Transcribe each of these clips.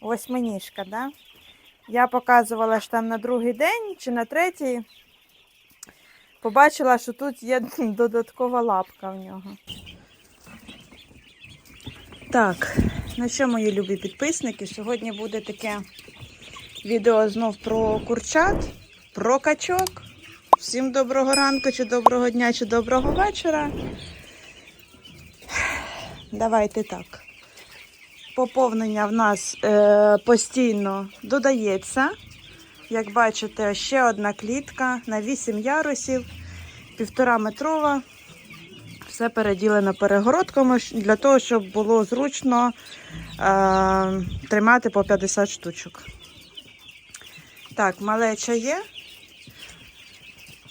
Восьминіжка, да? Я показувала ж там на другий день чи на третій. Побачила, що тут є додаткова лапка в нього. Так, ну що, мої любі підписники, сьогодні буде таке відео знов про курчат, про качок. Всім доброго ранку, чи доброго дня, чи доброго вечора. Давайте так. Поповнення в нас е, постійно додається. Як бачите, ще одна клітка на 8 ярусів, півтора метрова. Все переділено перегородками для того, щоб було зручно е, тримати по 50 штучок. Так, малеча є.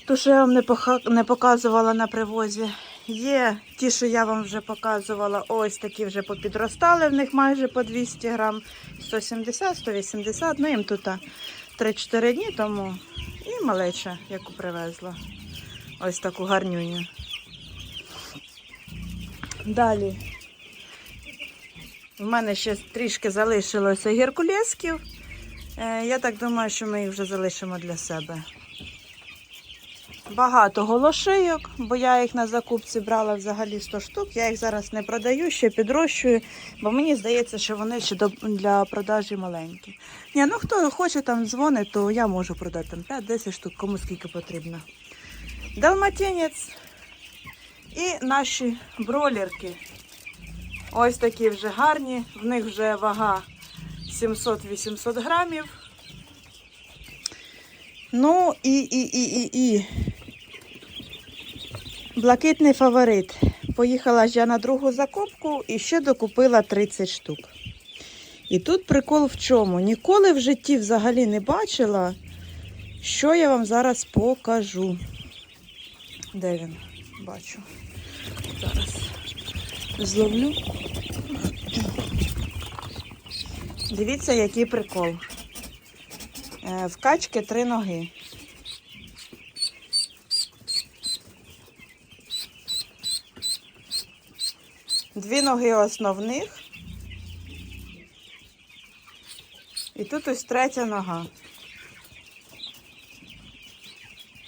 Ту, що я вам не, показувала на привозі. Є ті, що я вам вже показувала, ось такі вже попідростали, в них майже по 200 грам, 170, 180, ну їм тут 3-4 дні тому. І малеча, яку привезла. Ось таку гарнюню. Далі. В мене ще трішки залишилося геркулесків. Е, Я так думаю, що ми їх вже залишимо для себе. Багато голошийок, бо я їх на закупці брала взагалі 100 штук. Я їх зараз не продаю, ще підрощую, бо мені здається, що вони ще для продажі маленькі. Ні, ну хто хоче там дзвонить, то я можу продати там 5-10 штук, кому скільки потрібно. Далматинець і наші бролерки. Ось такі вже гарні, в них вже вага 700-800 грамів. Ну і, і, і, і, і. Блакитний фаворит. Поїхала ж я на другу закупку і ще докупила 30 штук. І тут прикол в чому? Ніколи в житті взагалі не бачила, що я вам зараз покажу. Де він? Бачу. Зараз зловлю. Дивіться, який прикол. Е, В качки три ноги. Дві ноги основних. І тут ось третя нога.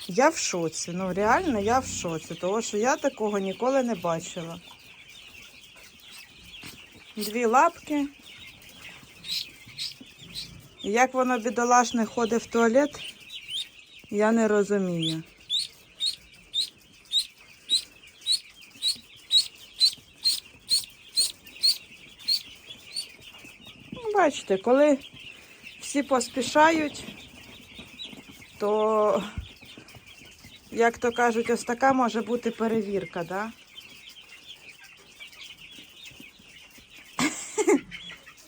Я в шоці. Ну реально я в шоці, тому що я такого ніколи не бачила. Дві лапки. І Як воно бідолашне ходить в туалет, я не розумію. Бачите, коли всі поспішають, то, як то кажуть, ось така може бути перевірка, да?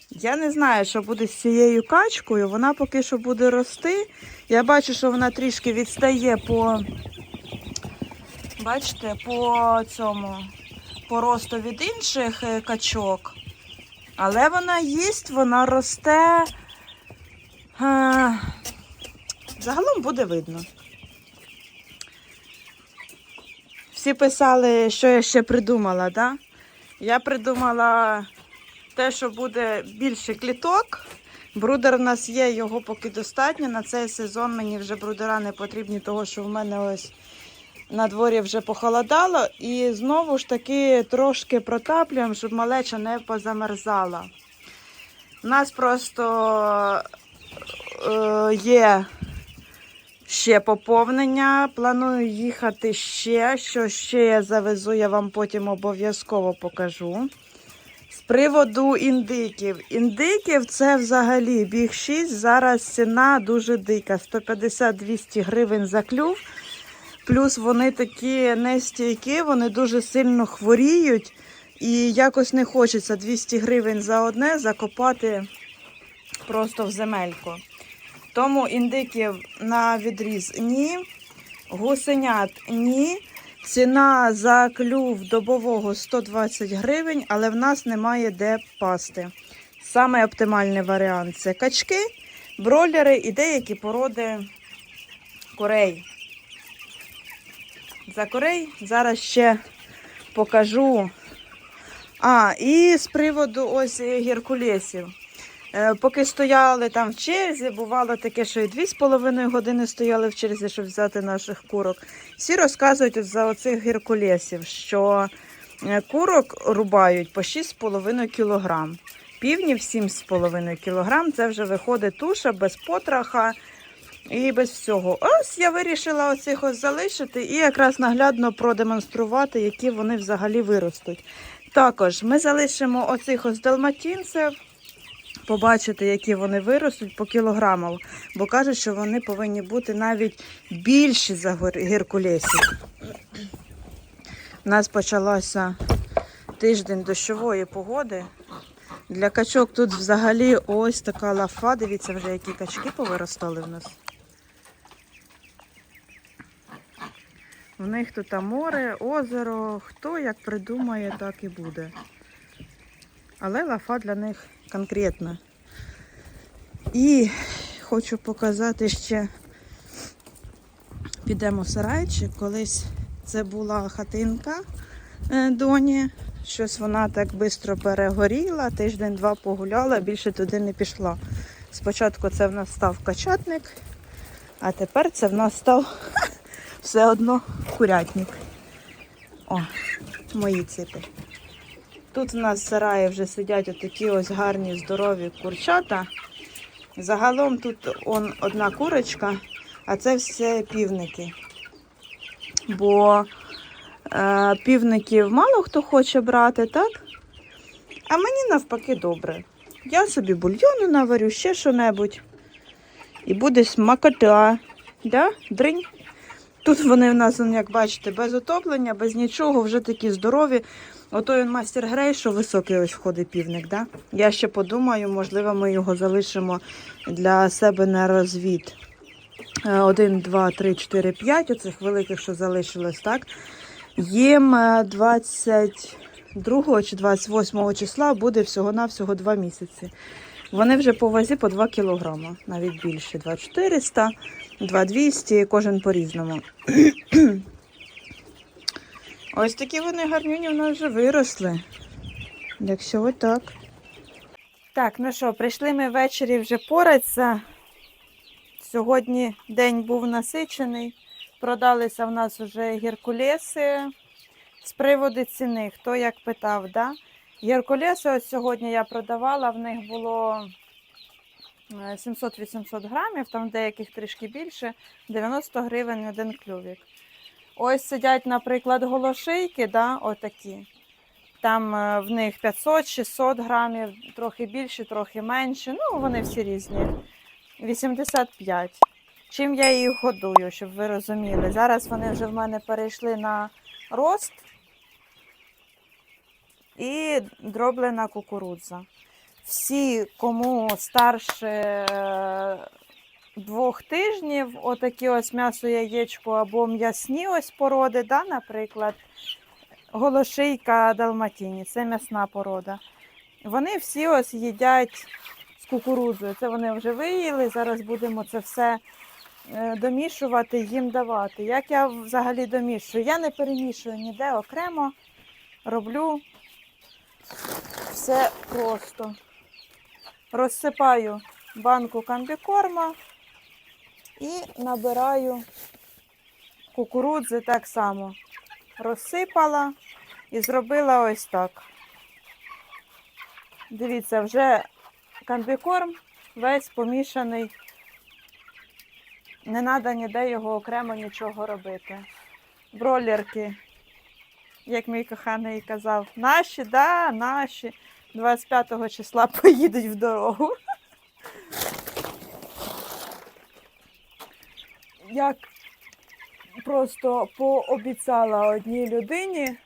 Я не знаю, що буде з цією качкою. Вона поки що буде рости. Я бачу, що вона трішки відстає по, бачите, по цьому по росту від інших е, качок. Але вона їсть, вона росте. Е, Загалом буде видно. Всі писали, що я ще придумала, да? Я придумала те, що буде більше кліток. Брудер у нас є, його поки достатньо. На цей сезон мені вже брудера не потрібні, того що в мене ось на дворі вже похолодало. І знову ж таки трошки протаплюємо, щоб малеча не позамерзала. У нас просто е, є ще поповнення. Планую їхати ще. Що ще я завезу, я вам потім обов'язково покажу. З приводу індиків. Індиків це взагалі біг 6. Зараз ціна дуже дика. 150-200 гривень за клюв. Плюс вони такі нестійкі, вони дуже сильно хворіють. І якось не хочеться 200 гривень за одне закопати просто в земельку. Тому індиків на відріз ні, гусенят ні. Ціна за клюв добового 120 гривень, але в нас немає де пасти. Саме оптимальний варіант це качки, бройлери і деякі породи курей. За курей зараз ще покажу. А, і з приводу ось геркулесів. Е, Поки стояли там в черзі, бувало таке, що і дві з половиною години стояли в черзі, щоб взяти наших курок. Всі розказують за оцих геркулесів, що е, курок рубають по 6,5 кілограм. Півнів 7,5 кілограм. Це вже виходить туша без потраха і без всього. Ось я вирішила оцих ось залишити і якраз наглядно продемонструвати, які вони взагалі виростуть. Також ми залишимо оцих ось далматінців, побачити, які вони виростуть по кілограмах, бо кажуть, що вони повинні бути навіть більші за гер- геркулесів. У нас почалося тиждень дощової погоди. Для качок тут взагалі ось така лафа. Дивіться, вже які качки повиростали в нас. В них тут море, озеро, хто як придумає, так і буде. Але лафа для них конкретна. І хочу показати ще, підемо в сарайчик. Колись це була хатинка е, доні. Щось вона так швидко перегоріла, тиждень-два погуляла, більше туди не пішла. Спочатку це в нас став качатник, а тепер це в нас став все одно курятник. О, мої ципи. Тут в нас в сараї вже сидять отакі ось гарні здорові курчата. Загалом тут он одна курочка, а це все півники. Бо е, півників мало хто хоче брати, так? А мені навпаки добре. Я собі бульйону наварю, ще що-небудь. І буде смакота. Да? Дринь. Тут вони в нас, як бачите, без отоплення, без нічого, вже такі здорові. Ото він мастер Грей, що високий ось входить півник. Да? Я ще подумаю, можливо, ми його залишимо для себе на розвід. Е, Один, два, три, чотири, п'ять. Оцих великих, що залишилось, так? Їм е, 22 чи 28 числа буде всього-навсього 2 місяці. Вони вже по вазі по 2 кілограма, навіть більше. 2400, 2200, кожен по-різному. Ось такі вони гарнюні в нас вже виросли. Якщо отак. Так, ну що, прийшли ми ввечері вже поратися. Сьогодні день був насичений. Продалися в нас вже геркулеси. З приводу ціни, хто як питав, да? Геркулеси ось сьогодні я продавала, в них було е, 700-800 грамів, там деяких трішки більше, 90 гривень один клювік. Ось сидять, наприклад, голошийки, да, отакі. Там е, в них 500-600 грамів, трохи більше, трохи менше. Ну, вони всі різні. 85. Чим я їх годую, щоб ви розуміли. Зараз вони вже в мене перейшли на рост і дроблена кукурудза. Всі, кому старше е, двох тижнів, отакі ось м'ясо яєчко або м'ясні ось породи, да, наприклад, голошийка далматіні, це м'ясна порода. Вони всі ось їдять з кукурудзою. Це вони вже виїли. Зараз будемо це все е, домішувати, їм давати. Як я взагалі домішую? Я не перемішую ніде окремо, роблю все просто. Розсипаю банку комбікорма і набираю кукурудзи так само. Розсипала і зробила ось так. Дивіться, вже комбікорм весь помішаний. Не треба ніде його окремо нічого робити. Бролерки, як мій коханий казав, наші, да, наші. 25 числа поїдуть в дорогу. Як просто пообіцяла одній людині,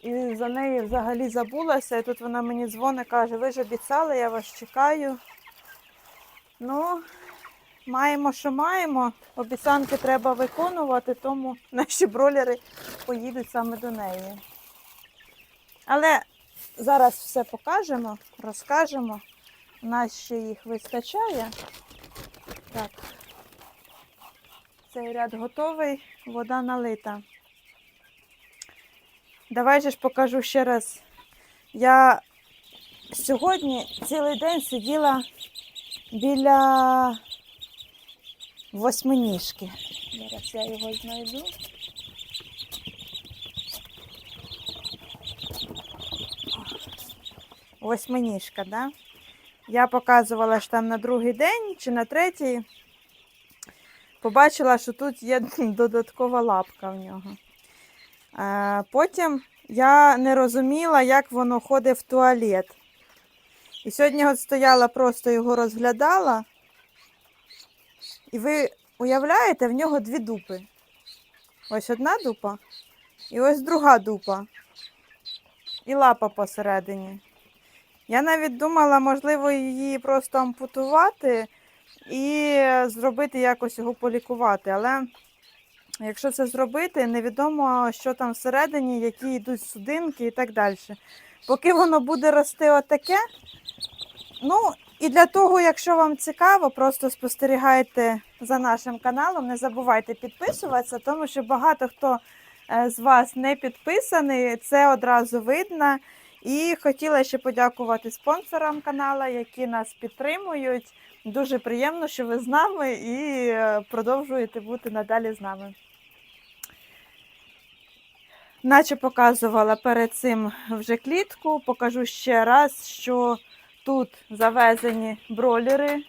і за неї взагалі забулася. І тут вона мені дзвонить, каже, ви ж обіцяли, я вас чекаю. Ну, маємо, що маємо. Обіцянки треба виконувати, тому наші бролери поїдуть саме до неї. Але зараз все покажемо, розкажемо. У нас ще їх вистачає. Так. Цей ряд готовий, вода налита. Давай же ж покажу ще раз. Я сьогодні цілий день сиділа біля восьминіжки. Зараз я його знайду. Восьминіжка, да? Я показувала ж там на другий день чи на третій. Побачила, що тут є додаткова лапка в нього. Е, Потім я не розуміла, як воно ходить в туалет. І сьогодні от стояла, просто його розглядала. І ви уявляєте, в нього дві дупи. Ось одна дупа і ось друга дупа. І лапа посередині. Я навіть думала, можливо, її просто ампутувати і зробити якось його полікувати. Але якщо це зробити, невідомо, що там всередині, які йдуть судинки і так далі. Поки воно буде рости отаке, ну і для того, якщо вам цікаво, просто спостерігайте за нашим каналом, не забувайте підписуватися, тому що багато хто е, з вас не підписаний, це одразу видно. І хотіла ще подякувати спонсорам каналу, які нас підтримують. Дуже приємно, що ви з нами і е, продовжуєте бути надалі з нами. Наче показувала перед цим вже клітку, покажу ще раз, що тут завезені бролери.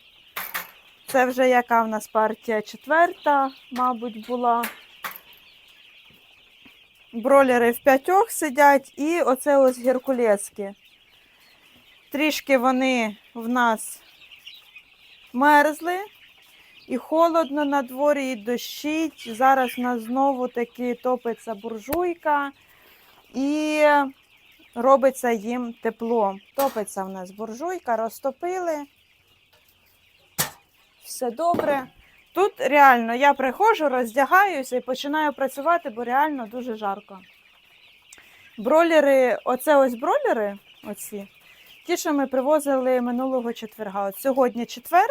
Це вже яка в нас партія четверта, мабуть, була. Бролери в п'ятьох сидять, і оце ось геркулески. Трішки вони в нас мерзли, і холодно на дворі, і дощить. Зараз у нас знову таки топиться буржуйка і робиться їм тепло. Топиться в нас буржуйка, розтопили. Все добре. Тут реально я приходжу, роздягаюся і починаю працювати, бо реально дуже жарко. Бролери, оце ось бролери, оці, ті, що ми привозили минулого четверга. От сьогодні четвер,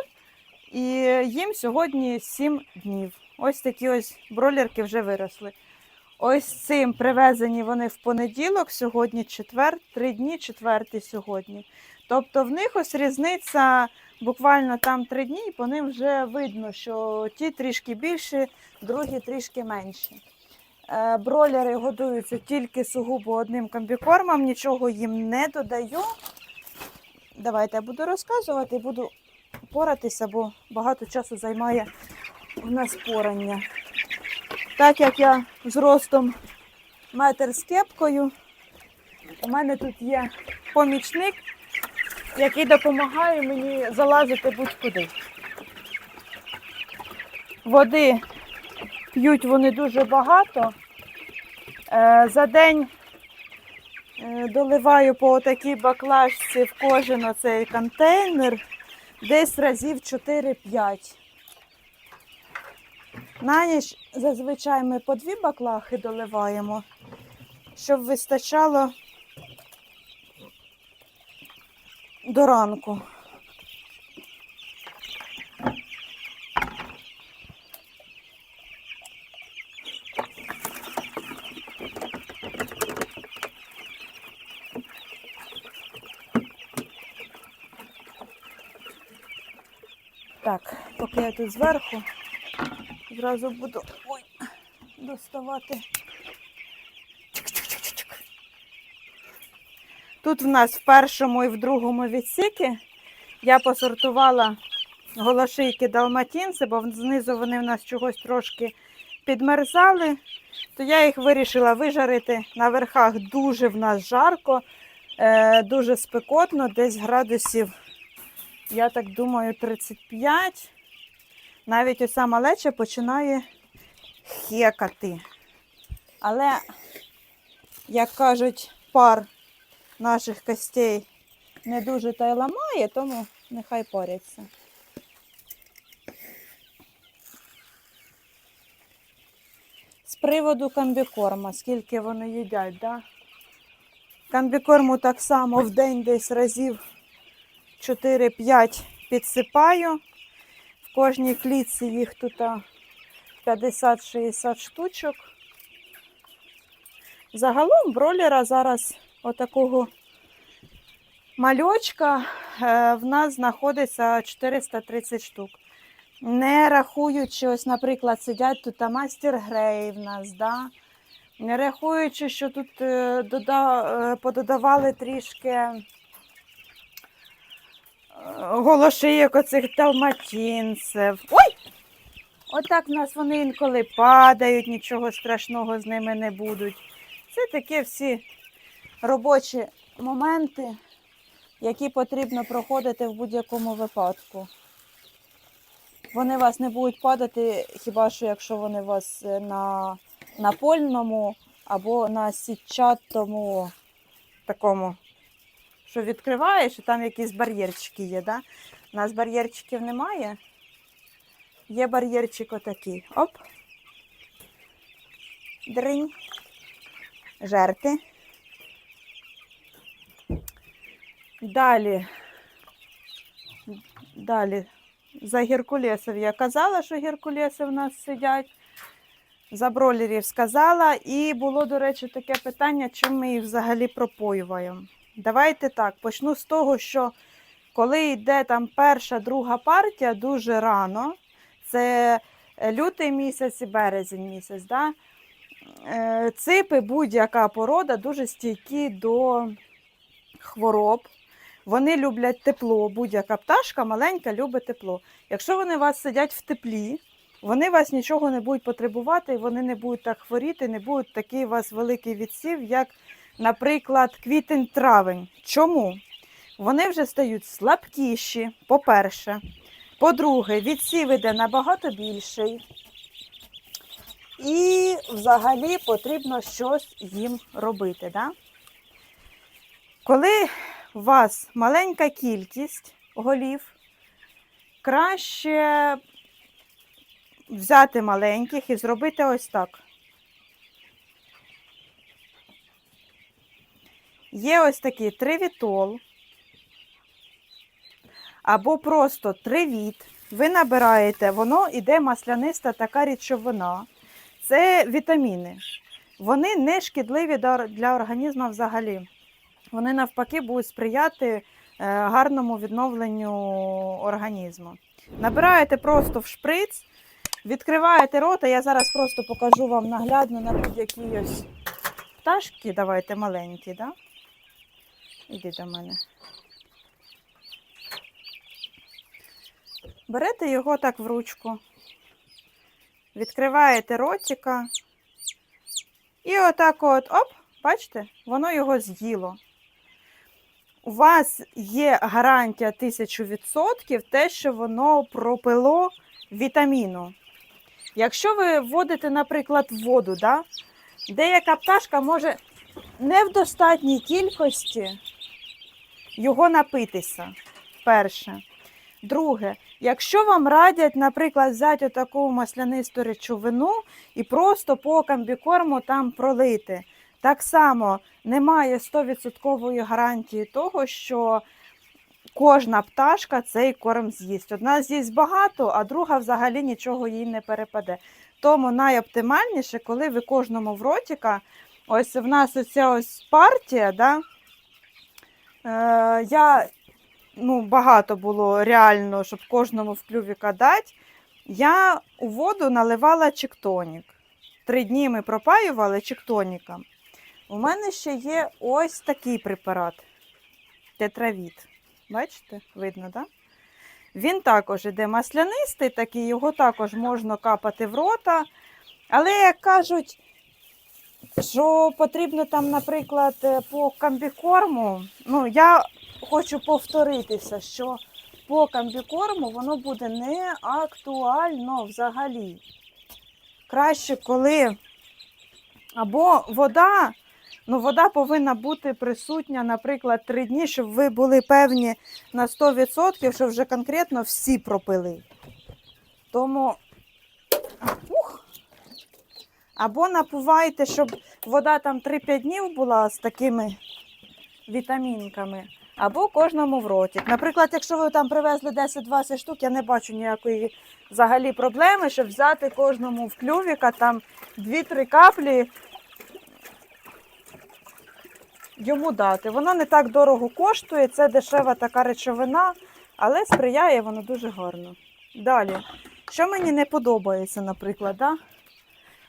і їм сьогодні 7 днів. Ось такі ось бролерки вже виросли. Ось цим привезені вони в понеділок, сьогодні четвер, три дні, четвертий сьогодні. Тобто в них ось різниця буквально там три дні, і по ним вже видно, що ті трішки більші, другі трішки менші. Е, Бролери годуються тільки сугубо одним комбікормом, нічого їм не додаю. Давайте я буду розказувати буду поратися, бо багато часу займає у нас порання. Так як я з ростом метр з кепкою, у мене тут є помічник, який допомагає мені залазити будь-куди. Води п'ють вони дуже багато. Е, За день е, доливаю по такій баклажці в кожен оцей контейнер десь разів 4-5. На ніч зазвичай ми по дві баклахи доливаємо, щоб вистачало до ранку. Так, поки я тут зверху, зразу буду ой, доставати. Тут в нас в першому і в другому відсіки я посортувала голошийки далматінці, бо знизу вони в нас чогось трошки підмерзали, то я їх вирішила вижарити. На верхах дуже в нас жарко, е, дуже спекотно, десь градусів, я так думаю, 35. Навіть оця малеча починає хекати. Але, як кажуть, пар наших костей не дуже та й ламає, тому нехай поряться. З приводу комбікорма, скільки вони їдять, да? Комбікорму так само в день десь разів 4-5 підсипаю. Кожній клітці їх тут 50-60 штучок. Загалом бролера зараз отакого Мальочка е, в нас знаходиться 430 штук. Не рахуючи, ось, наприклад, сидять тут мастер Грей в нас, да? не рахуючи, що тут е, е, пододавали трішки голошийок оцих талматінців. Ой! Отак в нас вони інколи падають, нічого страшного з ними не будуть. Це такі всі робочі моменти, які потрібно проходити в будь-якому випадку. Вони вас не будуть падати, хіба що якщо вони вас е, на напольному або на сітчатому такому, що відкриваєш, і там якісь бар'єрчики є. Да? У нас бар'єрчиків немає. Є бар'єрчик отакий. Оп. Дринь. Жерти. Далі. Далі. За геркулесів я казала, що геркулеси в нас сидять. За бролерів сказала. І було, до речі, таке питання, чим ми їх взагалі пропоюємо. Давайте так, почну з того, що коли йде там перша, друга партія, дуже рано, це е, лютий місяць і березень місяць. Да? Е, Ципи, будь-яка порода, дуже стійкі до хвороб. Вони люблять тепло, будь-яка пташка маленька любить тепло. Якщо вони у вас сидять в теплі, вони вас нічого не будуть потребувати, вони не будуть так хворіти, не будуть такий у вас великий відсів, як, наприклад, квітень-травень. Чому? Вони вже стають слабкіші, по-перше. По-друге, відсів іде набагато більший. І взагалі потрібно щось їм робити. Да? Коли у вас маленька кількість голів, краще взяти маленьких і зробити ось так. Є ось такий тривітол або просто тривіт. Ви набираєте, воно іде масляниста така речовина. Це вітаміни. Вони не шкідливі для організму взагалі. Вони навпаки будуть сприяти е, гарному відновленню організму. Набираєте просто в шприц, відкриваєте рота. Я зараз просто покажу вам наглядно на будь-які ось пташки. Давайте маленькі, да? Іди до мене. Берете його так в ручку, відкриваєте ротика. І отак от, оп, бачите, воно його з'їло. У вас є гарантія 1000% те, що воно пропило вітаміну. Якщо ви вводите, наприклад, воду, да, деяка пташка може не в достатній кількості його напитися. Перше. Друге, якщо вам радять, наприклад, взяти таку маслянисту речовину і просто по комбікорму там пролити. Так само немає 100% гарантії того, що кожна пташка цей корм з'їсть. Одна з'їсть багато, а друга взагалі нічого їй не перепаде. Тому найоптимальніше, коли ви кожному в ротика, ось в нас оця ось партія, да, я ну, багато було реально, щоб кожному в клювіка дати. Я у воду наливала чектонік. Три дні ми пропаювали чектоніком. У мене ще є ось такий препарат тетравіт. Бачите, видно, так? Да? Він також іде маслянистий, такий, його також можна капати в рота. Але, як кажуть, що потрібно там, наприклад, е, по комбікорму, ну, я хочу повторитися, що по комбікорму воно буде не актуально взагалі. Краще, коли або вода, ну вода повинна бути присутня, наприклад, три дні, щоб ви були певні на 100%, що вже конкретно всі пропили. Тому ух, або напувайте, щоб вода там 3-5 днів була з такими вітамінками, або кожному в роті. Наприклад, якщо ви там привезли 10-20 штук, я не бачу ніякої взагалі проблеми, щоб взяти кожному в клювіка там 2-3 каплі йому дати. Воно не так дорого коштує, це дешева така речовина, але сприяє воно дуже гарно. Далі, що мені не подобається, наприклад, да?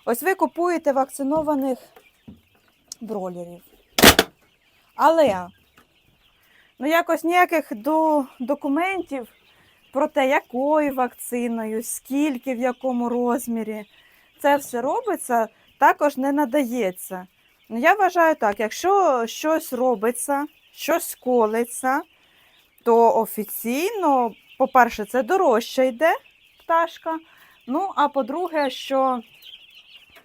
Ось ви купуєте вакцинованих бролерів. Але ну, якось ніяких до, документів про те, якою вакциною, скільки, в якому розмірі це все робиться, також не надається. Ну, я вважаю так, якщо щось робиться, щось колиться, то офіційно, по-перше, це дорожче йде пташка. Ну, а по-друге, що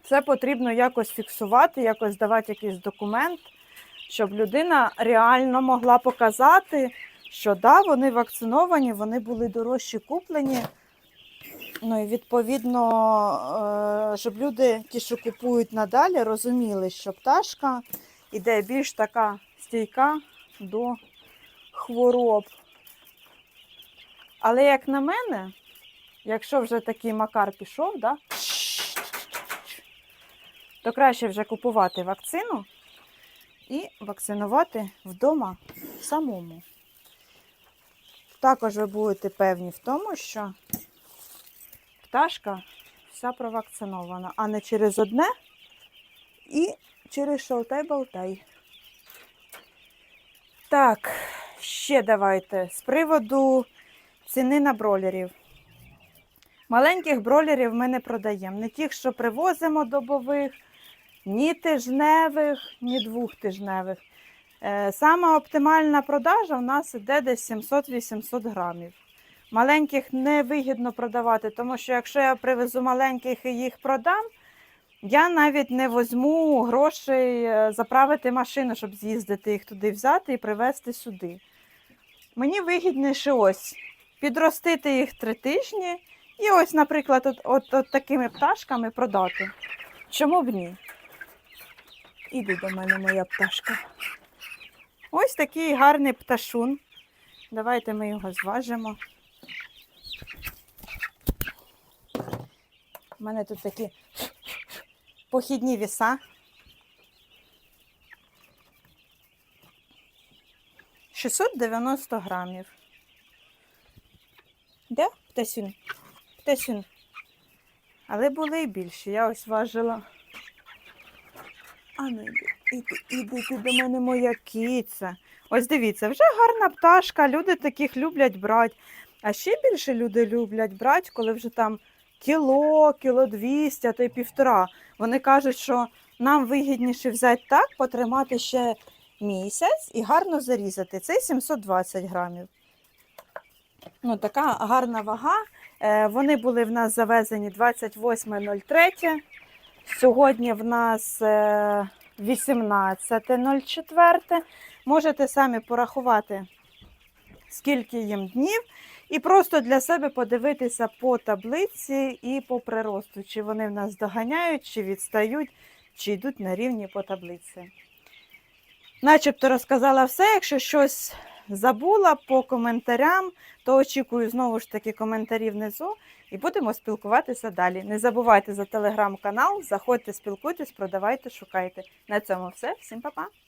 це потрібно якось фіксувати, якось давати якийсь документ, щоб людина реально могла показати, що да, вони вакциновані, вони були дорожчі куплені. Ну і відповідно, е, щоб люди, ті, що купують надалі, розуміли, що пташка іде більш така стійка до хвороб. Але як на мене, якщо вже такий макар пішов, да, то краще вже купувати вакцину і вакцинувати вдома самому. Також ви будете певні в тому, що пташка вся провакцинована, а не через одне і через шалтай-болтай. Так, ще давайте з приводу ціни на бролерів. Маленьких бролерів ми не продаємо. Не тих, що привозимо добових, ні тижневих, ні двохтижневих. Е, Сама оптимальна продажа у нас іде десь 700-800 грамів. Маленьких не вигідно продавати, тому що якщо я привезу маленьких і їх продам, я навіть не возьму грошей е, заправити машину, щоб з'їздити їх туди взяти і привезти сюди. Мені вигідніше ось підростити їх три тижні і ось, наприклад, от, от, от такими пташками продати. Чому б ні? Іди до мене, моя пташка. Ось такий гарний пташун. Давайте ми його зважимо. У мене тут такі похідні віса. Шістсот дев'яносто грамів. Де? Птасюн? Птасюн. Але були і більші. Я ось важила. А ну іди, іди, іди до мене моя киця. Ось дивіться, вже гарна пташка, люди таких люблять брати. А ще більше люди люблять брати, коли вже там кіло, кіло двісті, а то й півтора. Вони кажуть, що нам вигідніше взяти так, потримати ще місяць і гарно зарізати. Це 720 грамів. Ну, така гарна вага. Е, Вони були в нас завезені 28.03. Сьогодні в нас е, 18.04. Можете самі порахувати, скільки їм днів, і просто для себе подивитися по таблиці і по приросту, чи вони в нас доганяють, чи відстають, чи йдуть на рівні по таблиці. Начебто розказала все. Якщо щось забула по коментарям, то очікую знову ж таки коментарі внизу і будемо спілкуватися далі. Не забувайте за телеграм-канал, заходьте, спілкуйтесь, продавайте, шукайте. На цьому все. Всім па-па!